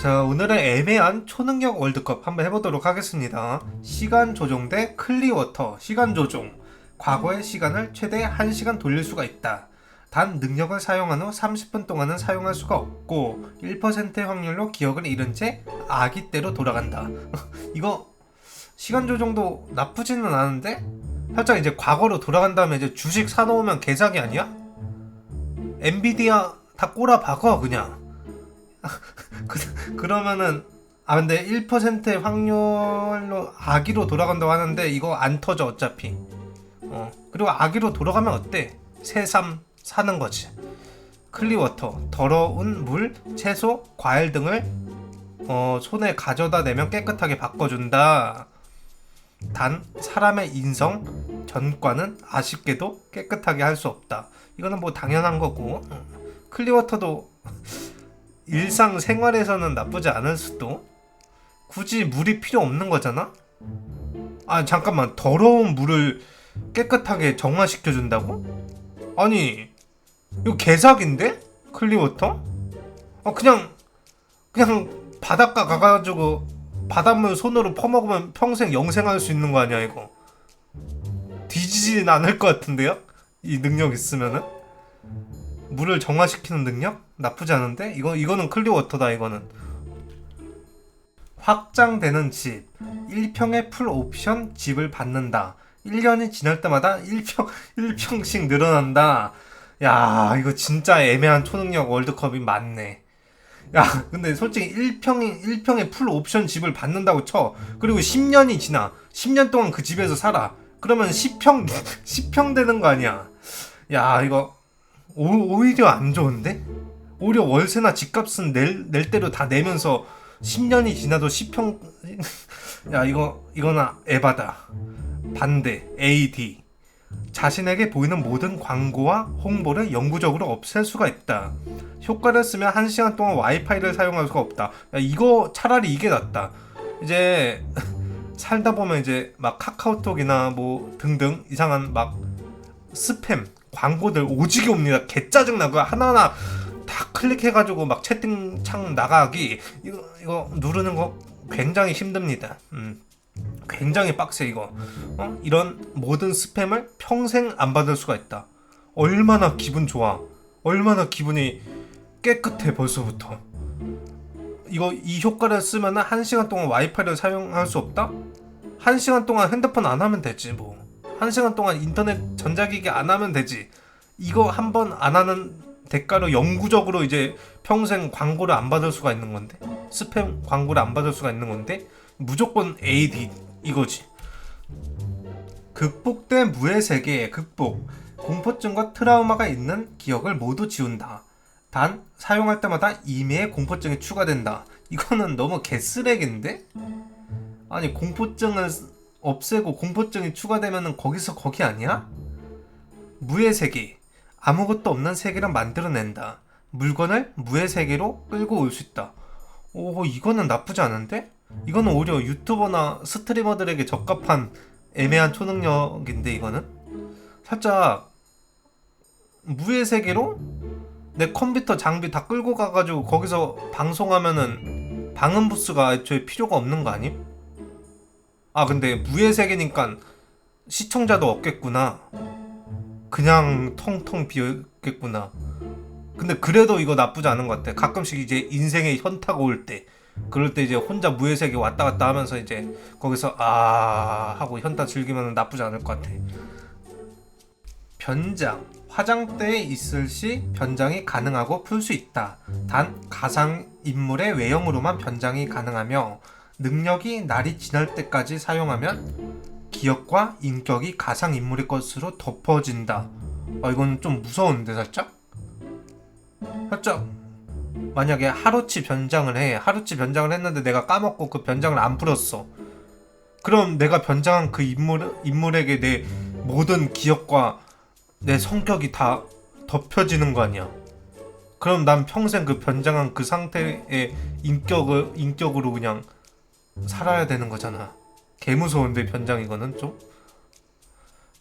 자, 오늘은 애매한 초능력 월드컵 한번 해보도록 하겠습니다. 시간 조정 대 클리워터, 시간 조종. 과거의 시간을 최대 1시간 돌릴 수가 있다. 단 능력을 사용한 후 30분 동안은 사용할 수가 없고 1%의 확률로 기억을 잃은 채 아기 때로 돌아간다. 이거 시간 조정도 나쁘지는 않은데 살짝 이제 과거로 돌아간 다음에 이제 주식 사놓으면 개사기 아니야? 엔비디아 다 꼬라 박어 그냥. 그, 그러면은 아 근데 1%의 확률로 아기로 돌아간다고 하는데 이거 안 터져 어차피. 어 그리고 아기로 돌아가면 어때? 새삼 사는 거지. 클리워터 더러운 물, 채소, 과일 등을 어, 손에 가져다 대면 깨끗하게 바꿔준다. 단 사람의 인성, 전과는 아쉽게도 깨끗하게 할 수 없다. 이거는 뭐 당연한 거고 어. 클리워터도 일상 생활에서는 나쁘지 않을 수도 굳이 물이 필요 없는 거잖아. 아 잠깐만 더러운 물을 깨끗하게 정화시켜 준다고? 아니 이거 개사기인데 클리워터? 어 그냥 그냥 바닷가 가가지고 바닷물 손으로 퍼먹으면 평생 영생할 수 있는 거 아니야 이거? 뒤지진 않을 것 같은데요? 이 능력 있으면은 물을 정화시키는 능력 나쁘지 않은데? 이거 이거는 클리워터다 이거는. 확장되는 집. 1평의 풀 옵션 집을 받는다. 1년이 지날 때마다 1평 1평씩 늘어난다. 야 이거 진짜 애매한 초능력 월드컵이 맞네. 야 근데 솔직히 1평이 1평의 풀 옵션 집을 받는다고 쳐. 그리고 10년이 지나. 10년 동안 그 집에서 살아. 그러면 10평 10평 되는 거 아니야? 야 이거 오, 오히려 안 좋은데 오히려 월세나 집값은 낼, 낼 대로 다 내면서 10년이 지나도 10평 야 이거 이거는 에바다. 반대 AD 자신에게 보이는 모든 광고와 홍보를 영구적으로 없앨 수가 있다. 효과를 쓰면 1시간 동안 와이파이를 사용할 수가 없다. 야 이거 차라리 이게 낫다. 이제 살다 보면 이제 막 카카오톡이나 뭐 등등 이상한 막 스팸 광고들 오지게 옵니다. 개 짜증나 그거 하나하나 다 클릭해가지고 막 채팅창 나가기 이거 이거 누르는 거 굉장히 힘듭니다. 음. 굉장히 빡세 이거. 어? 이런 모든 스팸을 평생 안 받을 수가 있다. 얼마나 기분 좋아. 얼마나 기분이 깨끗해 벌써부터. 이거 이 효과를 쓰면 한 시간 동안 와이파이를 사용할 수 없다? 한 시간 동안 핸드폰 안 하면 되지 뭐. 한 시간 동안 인터넷 전자기기 안 하면 되지. 이거 한 번 안 하는 대가로 영구적으로 이제 평생 광고를 안 받을 수가 있는 건데 스팸 광고를 안 받을 수가 있는 건데 무조건 AD 이거지. 극복된 무의 세계의 극복. 공포증과 트라우마가 있는 기억을 모두 지운다. 단 사용할 때마다 이미의 공포증이 추가된다. 이거는 너무 개쓰레기인데? 아니 공포증을 없애고 공포증이 추가되면은 거기서 거기 아니야? 무의 세계. 아무것도 없는 세계를 만들어낸다. 물건을 무의 세계로 끌고 올 수 있다. 오, 이거는 나쁘지 않은데? 이거는 오히려 유튜버나 스트리머들에게 적합한 애매한 초능력인데, 이거는? 살짝, 무의 세계로 내 컴퓨터 장비 다 끌고 가가지고 거기서 방송하면은 방음 부스가 애초에 필요가 없는 거 아님? 아, 근데 무의 세계니까 시청자도 없겠구나. 그냥 텅텅 비었겠구나. 근데 그래도 이거 나쁘지 않은 것 같아. 가끔씩 이제 인생의 현타가 올 때, 그럴 때 이제 혼자 무의 세계 왔다 갔다 하면서 이제 거기서 아 하고 현타 즐기면 나쁘지 않을 것 같아. 변장. 화장대에 있을 시 변장이 가능하고 풀 수 있다. 단 가상 인물의 외형으로만 변장이 가능하며 능력이 날이 지날 때까지 사용하면 기억과 인격이 가상 인물의 것으로 덮어진다. 아 이건 좀 무서운데 살짝? 살짝 만약에 하루치 변장을 해 하루치 변장을 했는데 내가 까먹고 그 변장을 안 풀었어. 그럼 내가 변장한 그 인물 인물에게 내 모든 기억과 내 성격이 다 덮여지는 거 아니야? 그럼 난 평생 그 변장한 그 상태의 인격을 인격으로 그냥 살아야 되는 거잖아. 개 무서운데 변장 이거는 좀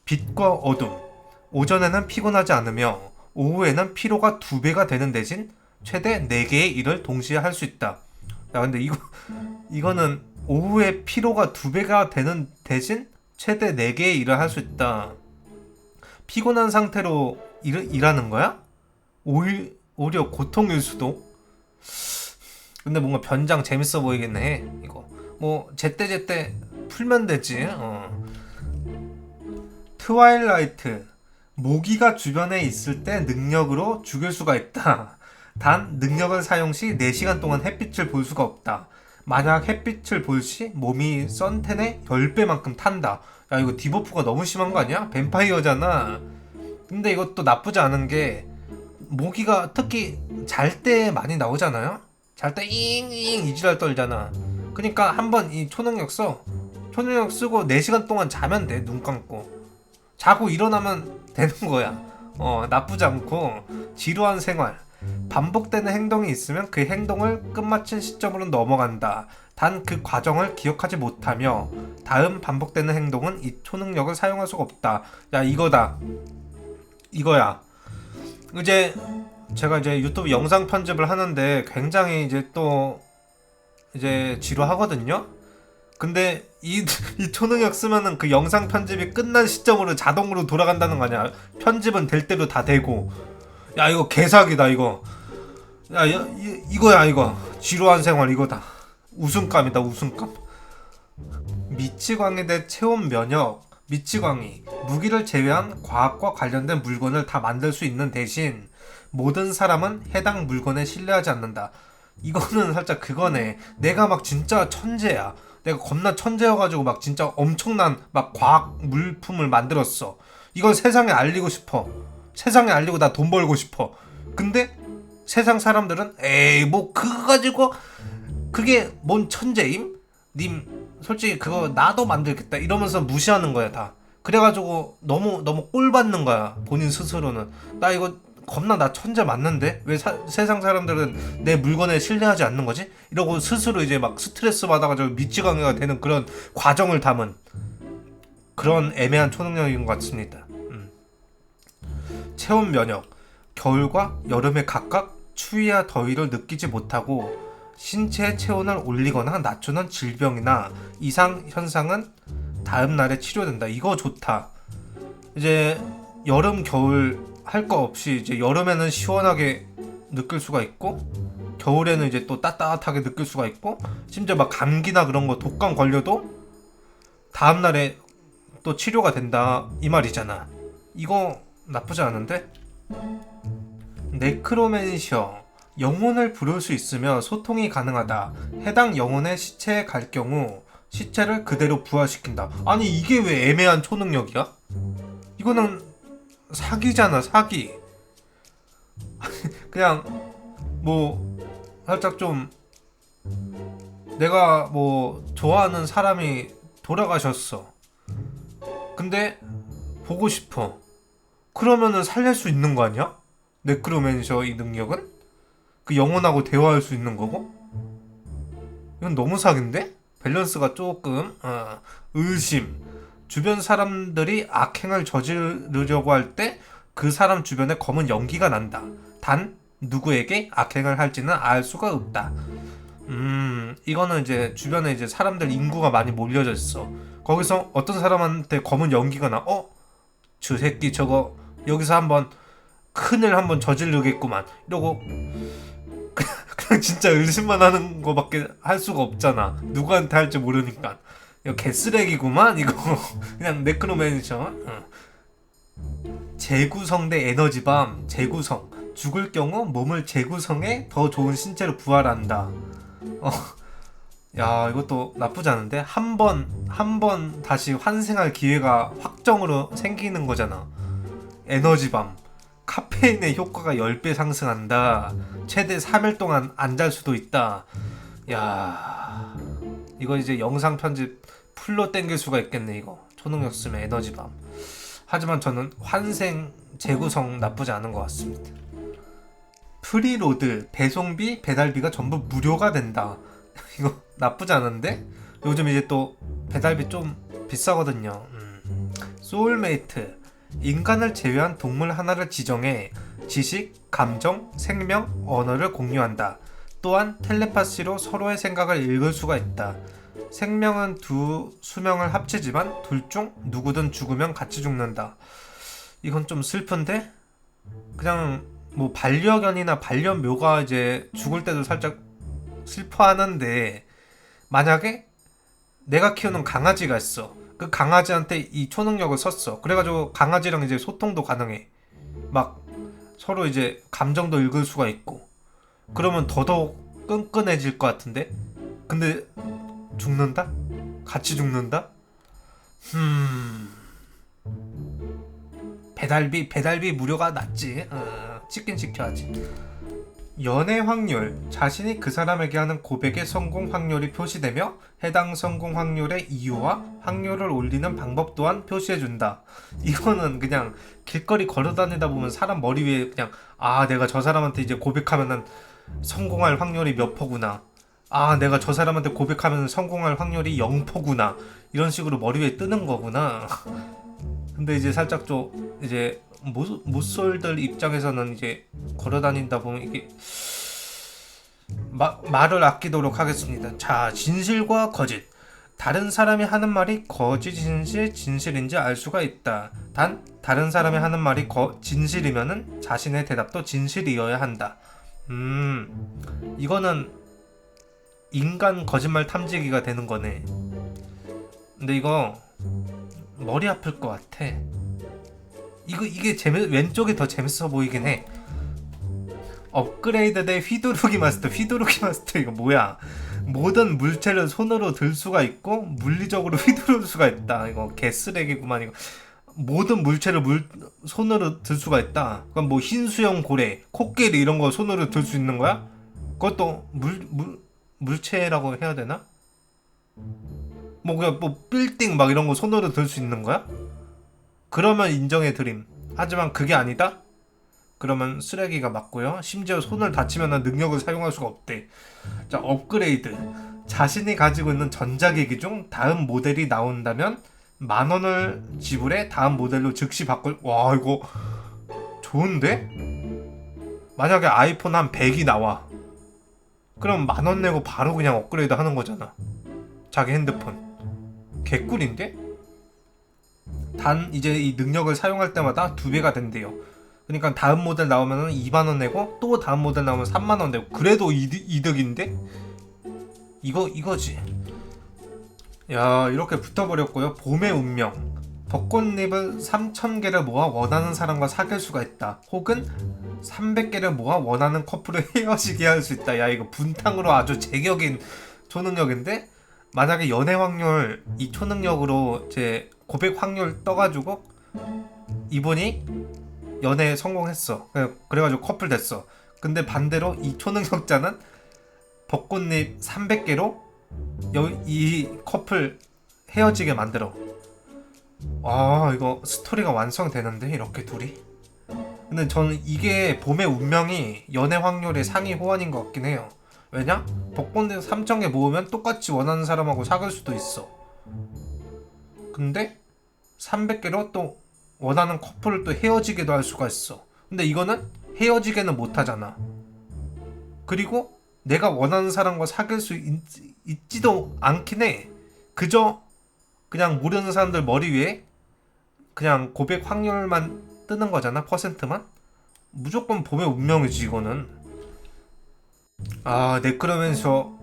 빛과 어둠 오전에는 피곤하지 않으며 오후에는 피로가 두 배가 되는 대신 최대 4개의 일을 동시에 할 수 있다. 야 근데 이거 이거는 오후에 피로가 두 배가 되는 대신 최대 4개의 일을 할 수 있다. 피곤한 상태로 일, 일하는 거야? 오히, 오히려 고통일 수도? 근데 뭔가 변장 재밌어 보이겠네 해, 이거 뭐 제때제때 풀면 되지. 어. 트와일라이트. 모기가 주변에 있을 때 능력으로 죽일 수가 있다. 단 능력을 사용 시 4시간 동안 햇빛을 볼 수가 없다. 만약 햇빛을 볼 시 몸이 썬텐의 10배만큼 탄다. 야 이거 디버프가 너무 심한 거 아니야? 뱀파이어잖아. 근데 이것도 나쁘지 않은 게 모기가 특히 잘 때 많이 나오잖아요? 잘 때 잉잉 이지랄 떨잖아. 그니까 한번 이 초능력 써 초능력 쓰고 4시간 동안 자면 돼 눈 감고. 자고 일어나면 되는 거야. 어 나쁘지 않고. 지루한 생활. 반복되는 행동이 있으면 그 행동을 끝마친 시점으로 넘어간다. 단 그 과정을 기억하지 못하며 다음 반복되는 행동은 이 초능력을 사용할 수가 없다. 야 이거다. 이거야. 이제 제가 이제 유튜브 영상 편집을 하는데 굉장히 이제 또 이제 지루하거든요. 근데 이, 이 초능력 쓰면은 그 영상 편집이 끝난 시점으로 자동으로 돌아간다는 거 아니야? 편집은 될 대로 다 되고. 야 이거 개사기다 이거. 야 이, 이, 이거야 이거. 지루한 생활 이거다. 웃음감이다 웃음감. 미치광이 대 체온 면역. 미치광이 무기를 제외한 과학과 관련된 물건을 다 만들 수 있는 대신 모든 사람은 해당 물건에 신뢰하지 않는다. 이거는 살짝 그거네. 내가 막 진짜 천재야. 내가 겁나 천재여가지고 막 진짜 엄청난 막 과학 물품을 만들었어. 이걸 세상에 알리고 싶어. 세상에 알리고 나 돈 벌고 싶어. 근데 세상 사람들은 에이 뭐 그거 가지고 그게 뭔 천재임? 님 솔직히 그거 나도 만들겠다 이러면서 무시하는 거야 다. 그래가지고 너무 너무 꼴 받는 거야 본인 스스로는. 나 이거 겁나 나 천재 맞는데 왜 사- 세상 사람들은 내 물건에 신뢰하지 않는 거지? 이러고 스스로 이제 막 스트레스 받아가지고 미치광이가 되는 그런 과정을 담은 그런 애매한 초능력인 것 같습니다. 음. 체온 면역 겨울과 여름에 각각 추위와 더위를 느끼지 못하고 신체의 체온을 올리거나 낮추는 질병이나 이상 현상은 다음 날에 치료된다. 이거 좋다. 이제 여름 겨울 할 거 없이 이제 여름에는 시원하게 느낄 수가 있고 겨울에는 이제 또 따뜻하게 느낄 수가 있고 심지어 막 감기나 그런 거 독감 걸려도 다음 날에 또 치료가 된다 이 말이잖아. 이거 나쁘지 않은데? 네크로맨셔 영혼을 부를 수 있으며 소통이 가능하다. 해당 영혼의 시체에 갈 경우 시체를 그대로 부활시킨다. 아니 이게 왜 애매한 초능력이야? 이거는 사기잖아 사기. 그냥 뭐 살짝 좀 내가 뭐 좋아하는 사람이 돌아가셨어. 근데 보고 싶어. 그러면은 살릴 수 있는 거 아니야? 네크로맨셔 이 능력은? 그 영혼하고 대화할 수 있는 거고? 이건 너무 사기인데? 밸런스가 조금 어, 의심. 주변 사람들이 악행을 저지르려고 할 때 그 사람 주변에 검은 연기가 난다. 단 누구에게 악행을 할지는 알 수가 없다. 음, 이거는 이제 주변에 이제 사람들 인구가 많이 몰려져 있어. 거기서 어떤 사람한테 검은 연기가 나. 어? 저 새끼 저거 여기서 한번 큰일 한번 저지르겠구만. 이러고 그냥 진짜 의심만 하는 거밖에 할 수가 없잖아. 누구한테 할지 모르니까. 이거 개쓰레기구만 이거. 그냥 네크로맨션 어. 재구성 대 에너지밤 재구성. 죽을 경우 몸을 재구성해 더 좋은 신체로 부활한다. 어. 야 이것도 나쁘지 않은데? 한 번 한 번 다시 환생할 기회가 확정으로 생기는 거잖아. 에너지밤. 카페인의 효과가 10배 상승한다. 최대 3일 동안 안 잘 수도 있다. 야 이거 이제 영상 편집 풀로 땡길 수가 있겠네 이거. 초능력 쓰면 에너지밤. 하지만 저는 환생 재구성 나쁘지 않은 것 같습니다. 프리로드 배송비 배달비가 전부 무료가 된다. 이거 나쁘지 않은데? 요즘 이제 또 배달비 좀 비싸거든요. 음. 소울메이트 인간을 제외한 동물 하나를 지정해 지식, 감정, 생명, 언어를 공유한다 또한 텔레파시로 서로의 생각을 읽을 수가 있다. 생명은 두 수명을 합치지만 둘 중 누구든 죽으면 같이 죽는다. 이건 좀 슬픈데? 그냥 뭐 반려견이나 반려묘가 이제 죽을 때도 살짝 슬퍼하는데 만약에 내가 키우는 강아지가 있어. 그 강아지한테 이 초능력을 썼어. 그래가지고 강아지랑 이제 소통도 가능해. 막 서로 이제 감정도 읽을 수가 있고. 그러면 더더욱 끈끈해질 것 같은데? 근데 죽는다? 같이 죽는다? 음. 배달비 배달비 무료가 낫지. 어, 찍긴 찍혀야지. 연애 확률 자신이 그 사람에게 하는 고백의 성공 확률이 표시되며 해당 성공 확률의 이유와 확률을 올리는 방법 또한 표시해 준다. 이거는 그냥 길거리 걸어 다니다 보면 사람 머리 위에 그냥 아 내가 저 사람한테 이제 고백하면은 성공할 확률이 몇 퍼구나. 아 내가 저 사람한테 고백하면 성공할 확률이 0%구나. 이런 식으로 머리 위에 뜨는 거구나. 근데 이제 살짝 좀 이제 모, 모쏠들 입장에서는 이제 걸어 다닌다 보면 이게 마, 말을 아끼도록 하겠습니다. 자, 진실과 거짓. 다른 사람이 하는 말이 거짓인지 진실인지 알 수가 있다. 단 다른 사람이 하는 말이 거, 진실이면은 자신의 대답도 진실이어야 한다. 음, 이거는 인간 거짓말 탐지기가 되는 거네. 근데 이거 머리 아플 것 같아. 이거 이게 재미 왼쪽이 더 재밌어 보이긴 해. 업그레이드 대 휘두르기 마스터. 휘두르기 마스터 이거 뭐야? 모든 물체를 손으로 들 수가 있고 물리적으로 휘두를 수가 있다. 이거 개쓰레기구만 이거. 모든 물체를 물 손으로 들 수가 있다. 그럼 뭐 흰수염 고래, 코끼리 이런 거 손으로 들 수 있는 거야? 그것도 물, 물 물체라고 해야 되나? 뭐 그냥 뭐 빌딩 막 이런 거 손으로 들 수 있는 거야? 그러면 인정해 드림. 하지만 그게 아니다? 그러면 쓰레기가 맞고요. 심지어 손을 다치면 능력을 사용할 수가 없대. 자, 업그레이드. 자신이 가지고 있는 전자기기 중 다음 모델이 나온다면 만 원을 지불해 다음 모델로 즉시 바꿀. 와, 이거 좋은데? 만약에 아이폰 한 100이 나와. 그럼 만 원 내고 바로 그냥 업그레이드 하는 거잖아. 자기 핸드폰. 개꿀인데? 단 이제 이 능력을 사용할 때마다 두 배가 된대요. 그러니까 다음 모델 나오면 2만 원 내고 또 다음 모델 나오면 3만 원 내고 그래도 이득, 이득인데? 이거 이거지. 야 이렇게 붙어버렸고요. 봄의 운명. 벚꽃잎을 3,000개를 모아 원하는 사람과 사귈 수가 있다. 혹은 300개를 모아 원하는 커플을 헤어지게 할 수 있다. 야 이거 분탕으로 아주 제격인 초능력인데 만약에 연애 확률 이 초능력으로 제 고백 확률 떠가지고 이분이 연애에 성공했어. 그래- 그래가지고 커플 됐어. 근데 반대로 이 초능력자는 벚꽃잎 300개로 이 커플 헤어지게 만들어. 아 이거 스토리가 완성되는데 이렇게 둘이. 근데 저는 이게 봄의 운명이 연애 확률의 상위 호환인 것 같긴 해요. 왜냐? 벚꽃잎 3,000개 모으면 똑같이 원하는 사람하고 사귈 수도 있어. 근데 300개로 또 원하는 커플을 또 헤어지기도 할 수가 있어. 근데 이거는 헤어지게는 못 하잖아. 그리고 내가 원하는 사람과 사귈 수 있, 있지도 않긴 해. 그저 그냥 모르는 사람들 머리 위에 그냥 고백 확률만 뜨는 거잖아. 퍼센트만. 무조건 봄의 운명이지 이거는. 아, 네크로맨서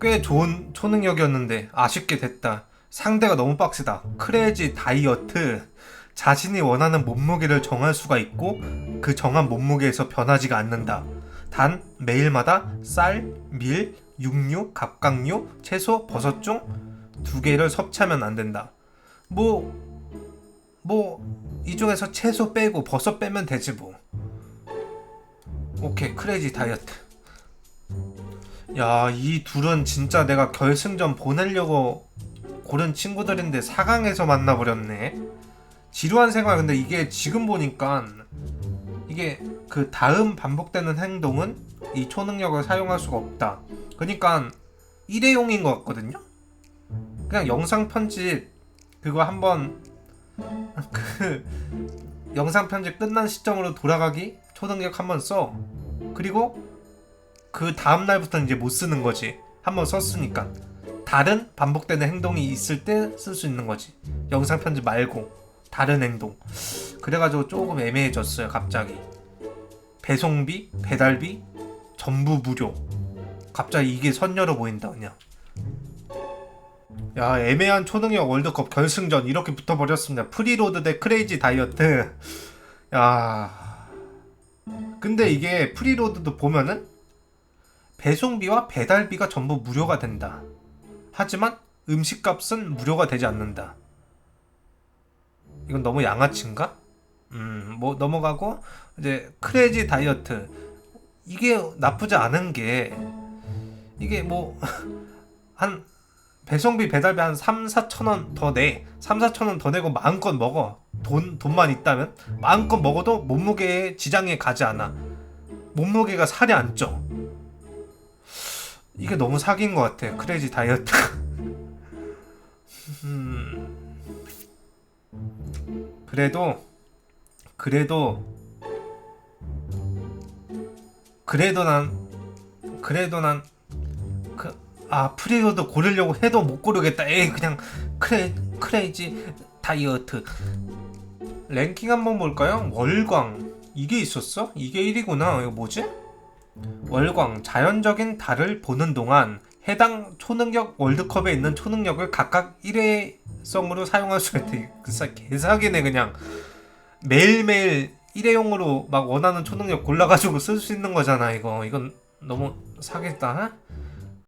꽤 좋은 초능력이었는데 아쉽게 됐다. 상대가 너무 빡세다. 크레이지 다이어트. 자신이 원하는 몸무게를 정할 수가 있고 그 정한 몸무게에서 변하지가 않는다. 단 매일마다 쌀, 밀, 육류, 갑각류, 채소, 버섯 중 두 개를 섭취하면 안 된다. 뭐 뭐 이 중에서 채소 빼고 버섯 빼면 되지 뭐. 오케이 크레이지 다이어트. 야, 이 둘은 진짜 내가 결승전 보내려고 고른 친구들인데 4강에서 만나버렸네. 지루한 생활, 근데 이게 지금 보니까 이게 그 다음 반복되는 행동은 이 초능력을 사용할 수가 없다. 그러니까 일회용인 것 같거든요? 그냥 영상 편집 그거 한번 그 영상 편집 끝난 시점으로 돌아가기 초능력 한번 써. 그리고 그 다음 날부터는 이제 못 쓰는 거지. 한번 썼으니까. 다른 반복되는 행동이 있을 때 쓸 수 있는 거지. 영상 편집 말고 다른 행동. 그래가지고 조금 애매해졌어요. 갑자기. 배송비, 배달비 전부 무료. 갑자기 이게 선녀로 보인다 그냥. 야 애매한 초능력 월드컵 결승전 이렇게 붙어버렸습니다. 프리로드 대 크레이지 다이어트. 야. 근데 이게 프리로드도 보면은 배송비와 배달비가 전부 무료가 된다. 하지만 음식값은 무료가 되지 않는다. 이건 너무 양아치인가? 음, 뭐 넘어가고 이제 크레이지 다이어트 이게 나쁘지 않은 게 이게 뭐 한 배송비 배달비 한 3, 4천 원 더 내. 3, 4천 원 더 내고 마음껏 먹어. 돈 돈만 있다면 마음껏 먹어도 몸무게에 지장이 가지 않아. 몸무게가 살이 안 쪄. 이게 너무 사기인 것 같아. 크레이지 다이어트. 음. 그래도 그래도 그래도 난 그래도 난 그 아 프리로드 고르려고 해도 못 고르겠다. 에이 그냥 크레 크레이지 다이어트 랭킹 한번 볼까요? 월광 이게 있었어? 이게 1위구나. 이거 뭐지? 월광 자연적인 달을 보는 동안 해당 초능력 월드컵에 있는 초능력을 각각 1회성으로 사용할 수 있대. 그 사- 개사기네 그냥 매일매일 일회용으로 막 원하는 초능력 골라가지고 쓸 수 있는 거잖아 이거. 이건 너무 사기다